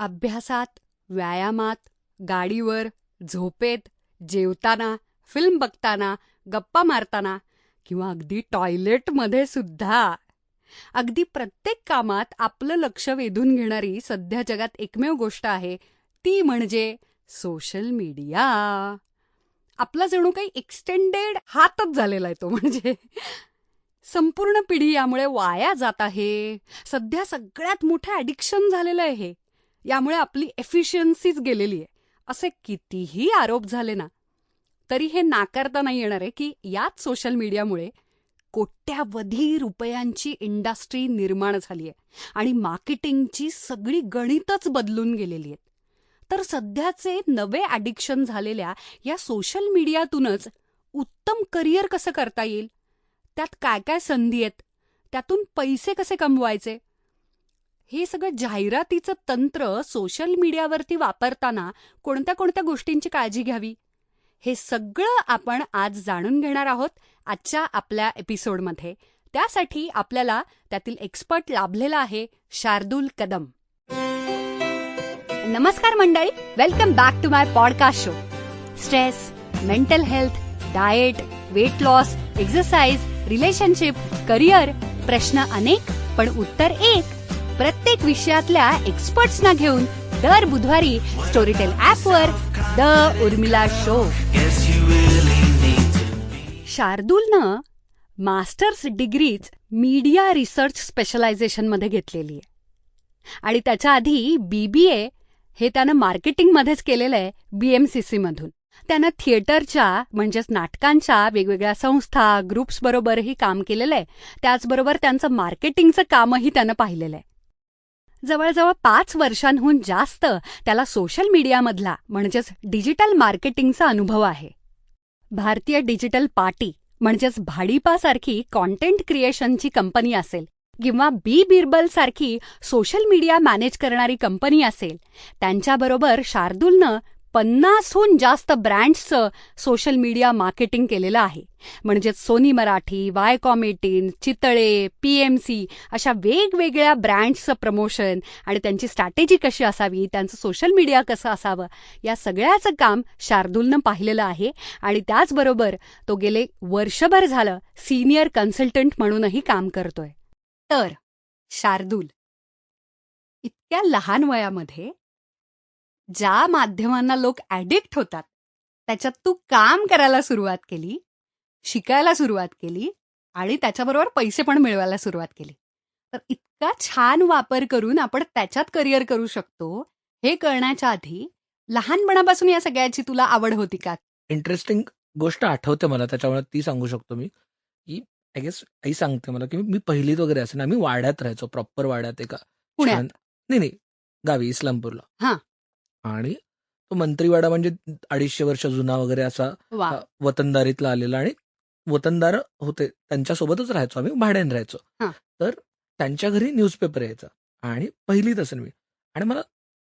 अभ्यासात व्यायामात गाडीवर झोपेत जेवताना फिल्म बघताना गप्पा मारताना किंवा अगदी टॉयलेटमध्ये सुद्धा. अगदी प्रत्येक कामात आपलं लक्ष वेधून घेणारी सध्या जगात एकमेव गोष्ट आहे ती म्हणजे सोशल मीडिया आपला जणू काही एक्सटेंडेड हातच झालेला आहे तो म्हणजे. संपूर्ण पिढी यामुळे वाया जात आहे. सध्या सगळ्यात मोठं ॲडिक्शन झालेलं आहे हे. यामुळे आपली एफिशियन्सीच गेलेली आहे. असे कितीही आरोप झाले ना तरी हे नाकारता नाही येणार आहे की याच सोशल मीडियामुळे कोट्यावधी रुपयांची इंडस्ट्री निर्माण झाली आहे आणि मार्केटिंगची सगळी गणितच बदलून गेलेली आहेत. तर सध्याचे नवे ॲडिक्शन झालेल्या या सोशल मीडियातूनच उत्तम करिअर कसं करता येईल? त्यात काय काय संधी आहेत? त्यातून पैसे कसे कमवायचे? हे सगळं जाहिरातीचं तंत्र सोशल मीडियावरती वापरताना कोणत्या कोणत्या गोष्टींची काळजी घ्यावी? हे सगळं आपण आज जाणून घेणार आहोत आजच्या आपल्या एपिसोडमध्ये. त्यासाठी आपल्याला त्यातील एक्सपर्ट लाभलेला आहे शार्दूल कदम. नमस्कार मंडळी welcome back to my podcast show. Stress mental health diet weight loss exercise relationship career प्रश्न अनेक पण उत्तर एक. प्रत्येक विषयातल्या एक्सपर्ट्सना घेऊन दर बुधवारी स्टोरीटेल ॲपवर द उर्मिला शो शार्दूलनं मास्टर्स डिग्रीज मीडिया रिसर्च स्पेशलायझेशनमध्ये घेतलेली आहे. आणि त्याच्या आधी बी बी ए हे त्यानं मार्केटिंगमध्येच केलेलं आहे बी एम सी सीमधून त्यानं थिएटरच्या म्हणजेच नाटकांच्या वेगवेगळ्या संस्था ग्रुप्सबरोबरही काम केलेलं आहे. त्याचबरोबर त्यांचं मार्केटिंगचं कामही त्यानं पाहिलेलं आहे. जवळजवळ पाच वर्षांहून जास्त त्याला सोशल मीडियामधला म्हणजेच डिजिटल मार्केटिंगचा अनुभव आहे. भारतीय डिजिटल पार्टी म्हणजेच भाडीपासारखी कॉन्टेंट क्रिएशनची कंपनी असेल किंवा बी बिरबल सारखी सोशल मीडिया मॅनेज करणारी कंपनी असेल त्यांच्याबरोबर शार्दूलनं पन्नासहून जास्त ब्रँड्सचं सोशल मीडिया मार्केटिंग केलेलं आहे. म्हणजेच सोनी मराठी वाय कॉमेटीन चितळे पी एम सी अशा वेगवेगळ्या ब्रँड्सचं प्रमोशन आणि त्यांची स्ट्रॅटेजी कशी असावी त्यांचं सोशल मीडिया कसं असावं या सगळ्याचं काम शार्दूलनं पाहिलेलं आहे. आणि त्याचबरोबर तो गेले वर्षभर झालं सिनियर कन्सल्टंट म्हणूनही काम करतोय. तर शार्दूल इतक्या लहान वयामध्ये ज्या माध्यमांना लोक ॲडिक्ट होतात त्याच्यात तू काम करायला सुरुवात केली शिकायला सुरुवात केली आणि त्याच्याबरोबर पैसे पण मिळवायला सुरुवात केली. तर इतका छान वापर करून आपण त्याच्यात करिअर करू शकतो हे कळण्याच्या आधी लहानपणापासून या सगळ्याची तुला आवड होती का? इंटरेस्टिंग गोष्ट आठवते मला त्याच्यामुळे ती सांगू शकतो मी. की आय गेस आई सांगते मला की मी पहिलीत वगैरे असे ना आम्ही वाड्यात राहायचो प्रॉपर वाड्यात एका पुण्यात? नाही नाही गावी इस्लामपूरला. हां. आणि तो मंत्रीवाडा म्हणजे अडीचशे वर्ष जुना वगैरे असा वा. अ, वतनदारीतला आलेला आणि वतनदार होते. त्यांच्यासोबतच राहायचो आम्ही भाड्याने राहायचो. हां. तर त्यांच्या घरी न्यूजपेपर यायचा आणि पहिलीत असेल मी. आणि मला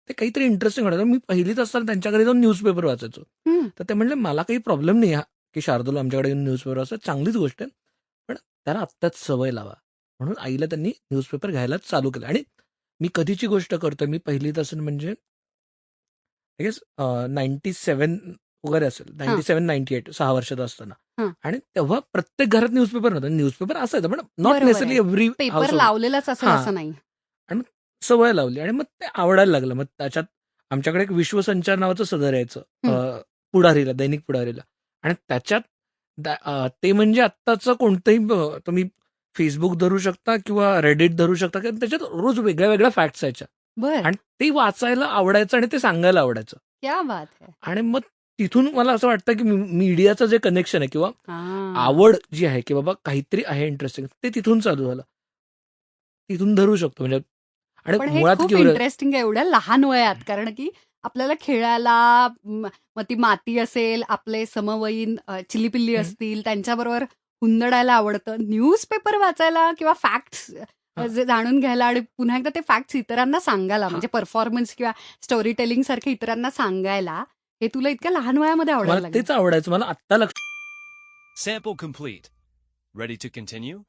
ते काहीतरी इंटरेस्टिंग वाटायचं. मी पहिलीत असताना त्यांच्या घरी जाऊन न्यूजपेपर वाचायचो. हम्म. तर ते म्हणले मला काही प्रॉब्लेम नाही हा की शार्दूल आमच्याकडे येऊन न्यूजपेपर वाचत. चांगलीच गोष्ट आहे. पण त्याला आत्ताच सवय लावा. म्हणून आईला त्यांनी न्यूजपेपर घ्यायला चालू केलं. आणि मी कधीची गोष्ट करतोय? मी पहिलीत असेल म्हणजे आय गेस नाईन्टी सेवन वगैरे असेल. नाईन्टी सेवन नाईन्टी एट सहा वर्षाचा असताना. आणि तेव्हा प्रत्येक घरात न्यूजपेपर नव्हता. न्यूजपेपर असायचं पण नॉट आहे. एव्हरी पेपर लावलेलाच. असं नाही. सवय लावली. आणि मग ते आवडायला लागलं. मग त्याच्यात आमच्याकडे एक विश्वसंचार नावाचं सदर यायचं पुढारीला दैनिक पुढारीला. आणि त्याच्यात ते म्हणजे आत्ताचं कोणतंही तुम्ही फेसबुक धरू शकता किंवा रेडिट धरू शकता. किंवा त्याच्यात रोज वेगळ्या वेगळ्या फॅक्ट्स यायच्या. बर आणि ते वाचायला आवडायचं आणि ते सांगायला आवडायचं क्या बात है आणि मग तिथून मला असं वाटतं की मीडियाचं जे कनेक्शन आहे किंवा. आवड जी आहे की बाबा काहीतरी आहे इंटरेस्टिंग ते तिथून चालू झालं तिथून धरू शकतो म्हणजे आणि मुळात इंटरेस्टिंग आहे एवढ्या लहान वयात कारण की आपल्याला खेळायला मग ती माती असेल आपले समवयीन चिलीपिल्ली. असतील त्यांच्याबरोबर हुंदडायला आवडतं न्यूजपेपर वाचायला किंवा फॅक्ट्स. जे जाणून घ्यायला आणि पुन्हा एकदा ते फॅक्ट्स इतरांना सांगायला म्हणजे परफॉर्मन्स किंवा स्टोरी टेलिंग सारखे इतरांना सांगायला हे तुला इतक्या लहान वयामध्ये आवडायला तेच आवडायचं मला आत्ता लक्ष Sample complete. Ready to continue?